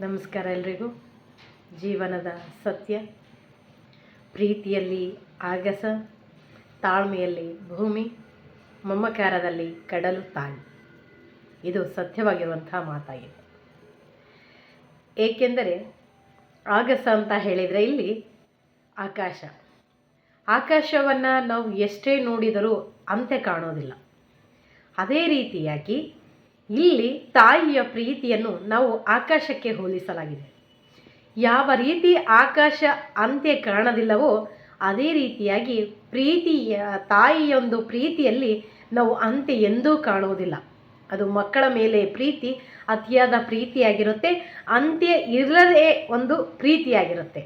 ನಮಸ್ಕಾರ ಎಲ್ರಿಗೂ. ಜೀವನದ ಸತ್ಯ. ಪ್ರೀತಿಯಲ್ಲಿ ಆಗಸ, ತಾಳ್ಮೆಯಲ್ಲಿ ಭೂಮಿ, ಮಮಕಾರದಲ್ಲಿ ಕಡಲು ತಾಯಿ. ಇದು ಸತ್ಯವಾಗಿರುವಂಥ ಮಾತಾಗಿದೆ. ಏಕೆಂದರೆ ಆಗಸ ಅಂತ ಹೇಳಿದರೆ ಇಲ್ಲಿ ಆಕಾಶ. ಆಕಾಶವನ್ನು ನಾವು ಎಷ್ಟೇ ನೋಡಿದರೂ ಅಂತೆ ಕಾಣೋದಿಲ್ಲ. ಅದೇ ರೀತಿಯಾಗಿ ಇಲ್ಲಿ ತಾಯಿಯ ಪ್ರೀತಿಯನ್ನು ನಾವು ಆಕಾಶಕ್ಕೆ ಹೋಲಿಸಲಾಗಿದೆ. ಯಾವ ರೀತಿ ಆಕಾಶ ಅಂತ್ಯ ಕಾಣದಿಲ್ಲವೋ ಅದೇ ರೀತಿಯಾಗಿ ಪ್ರೀತಿಯ, ತಾಯಿಯೊಂದು ಪ್ರೀತಿಯಲ್ಲಿ ನಾವು ಅಂತ್ಯ ಎಂದೂ ಕಾಣುವುದಿಲ್ಲ. ಅದು ಮಕ್ಕಳ ಮೇಲೆ ಪ್ರೀತಿ, ಅತಿಯಾದ ಪ್ರೀತಿಯಾಗಿರುತ್ತೆ, ಅಂತ್ಯ ಇರದೇ ಒಂದು ಪ್ರೀತಿಯಾಗಿರುತ್ತೆ.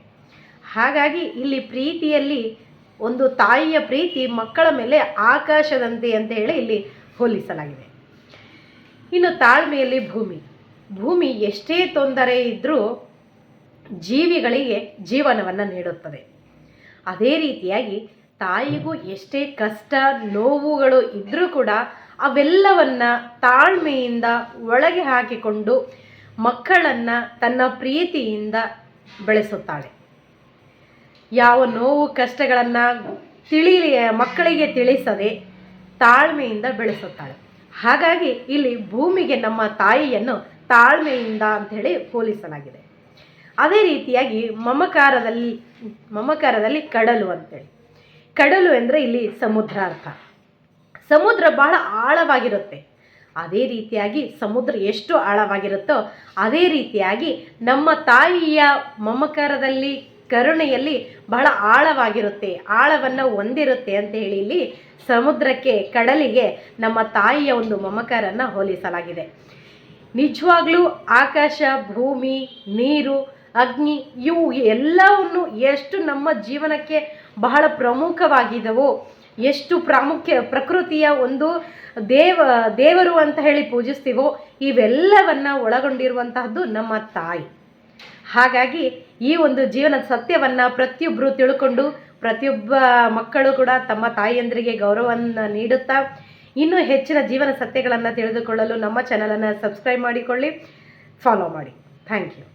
ಹಾಗಾಗಿ ಇಲ್ಲಿ ಪ್ರೀತಿಯಲ್ಲಿ ಒಂದು ತಾಯಿಯ ಪ್ರೀತಿ ಮಕ್ಕಳ ಮೇಲೆ ಆಕಾಶದಂತೆ ಅಂತ ಹೇಳಿ ಇಲ್ಲಿ ಹೋಲಿಸಲಾಗಿದೆ. ಇನ್ನು ತಾಳ್ಮೆಯಲ್ಲಿ ಭೂಮಿ. ಭೂಮಿ ಎಷ್ಟೇ ತೊಂದರೆ ಇದ್ದರೂ ಜೀವಿಗಳಿಗೆ ಜೀವನವನ್ನು ನೀಡುತ್ತದೆ. ಅದೇ ರೀತಿಯಾಗಿ ತಾಯಿಗೂ ಎಷ್ಟೇ ಕಷ್ಟ, ನೋವುಗಳು ಇದ್ದರೂ ಕೂಡ ಅವೆಲ್ಲವನ್ನು ತಾಳ್ಮೆಯಿಂದ ಒಳಗೆ ಹಾಕಿಕೊಂಡು ಮಕ್ಕಳನ್ನು ತನ್ನ ಪ್ರೀತಿಯಿಂದ ಬೆಳೆಸುತ್ತಾಳೆ. ಯಾವ ನೋವು, ಕಷ್ಟಗಳನ್ನು ತಿಳಿ ಮಕ್ಕಳಿಗೆ ತಿಳಿಸದೆ ತಾಳ್ಮೆಯಿಂದ ಬೆಳೆಸುತ್ತಾಳೆ. ಹಾಗಾಗಿ ಇಲ್ಲಿ ಭೂಮಿಗೆ ನಮ್ಮ ತಾಯಿಯನ್ನು ತಾಳ್ಮೆಯಿಂದ ಅಂಥೇಳಿ ಹೋಲಿಸಲಾಗಿದೆ. ಅದೇ ರೀತಿಯಾಗಿ ಮಮಕಾರದಲ್ಲಿ ಮಮಕಾರದಲ್ಲಿ ಕಡಲು ಅಂತೇಳಿ ಕಡಲು ಅಂದರೆ ಇಲ್ಲಿ ಸಮುದ್ರ ಅರ್ಥ. ಸಮುದ್ರ ಬಹಳ ಆಳವಾಗಿರುತ್ತೆ. ಅದೇ ರೀತಿಯಾಗಿ ಸಮುದ್ರ ಎಷ್ಟು ಆಳವಾಗಿರುತ್ತೋ ಅದೇ ರೀತಿಯಾಗಿ ನಮ್ಮ ತಾಯಿಯ ಮಮಕಾರದಲ್ಲಿ ಕರುಣೆಯಲ್ಲಿ ಬಹಳ ಆಳವಾಗಿರುತ್ತೆ, ಆಳವನ್ನು ಹೊಂದಿರುತ್ತೆ ಅಂತ ಹೇಳಿ ಇಲ್ಲಿ ಸಮುದ್ರಕ್ಕೆ, ಕಡಲಿಗೆ ನಮ್ಮ ತಾಯಿಯ ಒಂದು ಮಮಕಾರನ್ನು ಹೋಲಿಸಲಾಗಿದೆ. ನಿಜವಾಗ್ಲೂ ಆಕಾಶ, ಭೂಮಿ, ನೀರು, ಅಗ್ನಿ ಇವು ಎಲ್ಲವನ್ನು ಎಷ್ಟು ನಮ್ಮ ಜೀವನಕ್ಕೆ ಬಹಳ ಪ್ರಮುಖವಾಗಿದವೋ, ಎಷ್ಟು ಪ್ರಾಮುಖ್ಯ ಪ್ರಕೃತಿಯ ಒಂದು ದೇವ, ದೇವರು ಅಂತ ಹೇಳಿ ಪೂಜಿಸ್ತೀವೋ, ಇವೆಲ್ಲವನ್ನು ಒಳಗೊಂಡಿರುವಂತಹದ್ದು ನಮ್ಮ ತಾಯಿ. ಹಾಗಾಗಿ ಈ ಒಂದು ಜೀವನದ ಸತ್ಯವನ್ನು ಪ್ರತಿಯೊಬ್ಬರು ತಿಳ್ಕೊಂಡು ಪ್ರತಿಯೊಬ್ಬ ಮಕ್ಕಳು ಕೂಡ ತಮ್ಮ ತಾಯಿಯಂದರಿಗೆ ಗೌರವವನ್ನು ನೀಡುತ್ತಾ ಇನ್ನೂ ಹೆಚ್ಚಿನ ಜೀವನ ಸತ್ಯಗಳನ್ನು ತಿಳಿದುಕೊಳ್ಳಲು ನಮ್ಮ ಚಾನಲನ್ನು ಸಬ್ಸ್ಕ್ರೈಬ್ ಮಾಡಿಕೊಳ್ಳಿ ಫಾಲೋ ಮಾಡಿ. Thank you